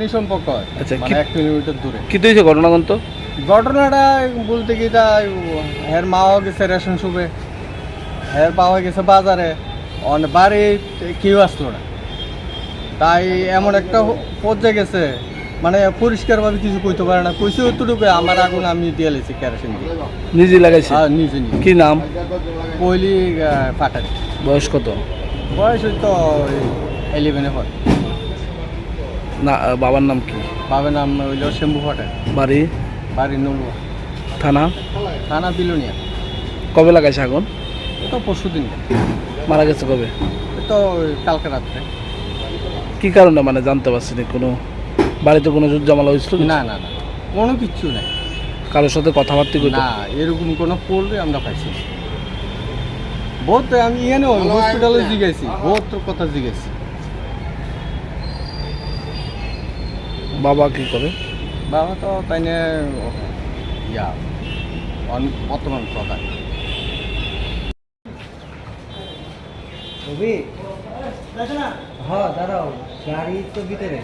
নিঃসম্পর্ক হয়। আচ্ছা, মানে এক কিলোমিটার দূরে। কি হয়েছে ঘটনাগন্ত ঘটনাটা বলতে কি তা হের মাও গেছে রেশন শুবে হের পাওয়া গেছে বাজারে। অন বাড়ি কেউ আসলো না। তাই এমন একটা পর্যায়ে গেছে। মানে পরিষ্কারভাবে কিছু কইতে পারে না। কইছে অতটুকু আমার আগুন আমি দিয়ে লেছি কেরোসিন দিয়ে। নিজে লাগাইছে? আর নিজে নিজে। কি নাম? পইলি ফাটারি বয়স কত? বয়স ওই তো এলিভেনে হয় না বাবার নাম কি? বাবার নাম হইল শ্যাম্বু ফাটারি বাড়ি? বাড়ি নলুয়া। থানা? থানা বিলুনিয়া। কবে লাগাইছে আগুন? তো পরশু দিন মারা গেছে কবে? তো কালকে রাত্রে। কি কারণে? মানে জানতে পারছি না কোনো বাড়িতে কোনো জামালা হয়েছিল না না না কোনো কিচ্ছু নাই। কারোর সাথে কথাবার্তা কইতো? না এরকম কোনো পড়লে আমরা পাইছি। বহুত আমি এখানে হসপিটালে জিজ্ঞাসি বহুত কথা জিজ্ঞাসি বাবা কি করে? বাবা তো তাই ইয়া বর্তমান প্রধান হ্যাঁ দাঁড়াও গাড়ি তো ভিতরে।